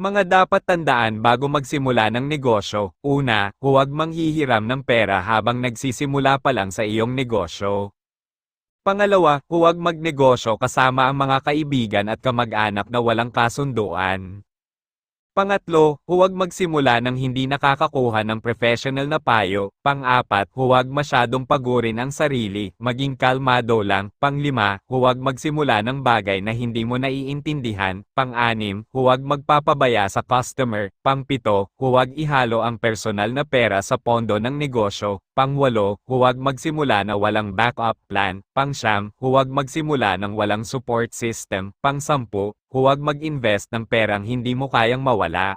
Mga dapat tandaan bago magsimula ng negosyo. Una, huwag manghihiram ng pera habang nagsisimula pa lang sa iyong negosyo. Pangalawa, huwag magnegosyo kasama ang mga kaibigan at kamag-anak na walang kasunduan. Pangatlo, huwag magsimula ng hindi nakakakuha ng professional na payo. Pang-apat, huwag masyadong pagurin ang sarili, maging kalmado lang. Panglima, huwag magsimula ng bagay na hindi mo naiintindihan. Pang-anim, huwag magpapabaya sa customer. Pangpito, huwag ihalo ang personal na pera sa pondo ng negosyo. Pangwalo, huwag magsimula na walang backup plan. Pangsyam, huwag magsimula ng walang support system. Pangsampu, huwag mag-invest ng perang hindi mo kayang mawala. ojalá